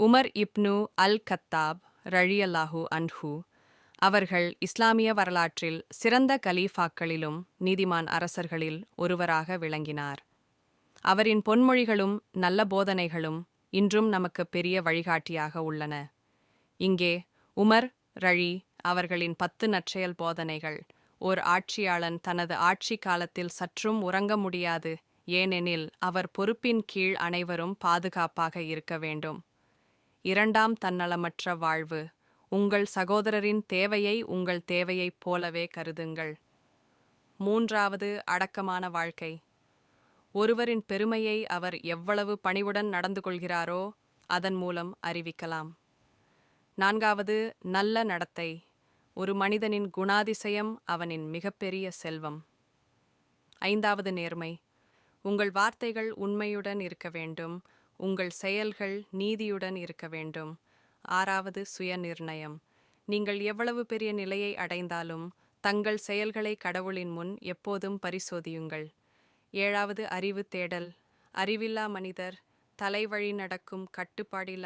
Umar ibn அல் கத்தாப் ரழியல்லாஹு அன்ஹு அவர்கள் இஸ்லாமிய வரலாற்றில் சிறந்த கலீஃபாக்களிலும் நீதிமான் அரசர்களில் ஒருவராக விளங்கினார். அவரின் பொன்மொழிகளும் நல்ல போதனைகளும் இன்றும் நமக்கு பெரிய வழிகாட்டியாக உள்ளன. இங்கே உமர் ரழி அவர்களின் பத்து நற்செயல் போதனைகள் ஓர் ஆட்சியாளன் தனது ஆட்சி காலத்தில் சற்றும் உறங்க முடியாது ஏனெனில் அவர் பொறுப்பின் கீழ் அனைவரும் பாதுகாப்பாக இருக்க வேண்டும். இரண்டாம் தன்னலமற்ற வாழ்வு. உங்கள் சகோதரரின் தேவையை உங்கள் தேவையைப் போலவே கருதுங்கள். மூன்றாவது அடக்கமான வாழ்க்கை. ஒருவரின் பெருமையை அவர் எவ்வளவு பணிவுடன் நடந்து கொள்கிறாரோ அதன் மூலம் அறிவிக்கலாம். நான்காவது நல்ல நடத்தை. ஒரு மனிதனின் குணாதிசயம் அவனின் மிகப்பெரிய செல்வம். ஐந்தாவது நேர்மை. உங்கள் வார்த்தைகள் உண்மையுடன் இருக்க வேண்டும். உங்கள் செயல்கள் நீதியுடன் இருக்க வேண்டும். ஆறாவது சுயநிர்ணயம். நீங்கள் எவ்வளவு பெரிய நிலையை அடைந்தாலும் தங்கள் செயல்களை கடவுளின் முன் எப்போதும் பரிசோதியுங்கள். ஏழாவது அறிவு தேடல். அறிவில்லா மனிதர் தலைவழி நடக்கும் கட்டுப்பாடில்லா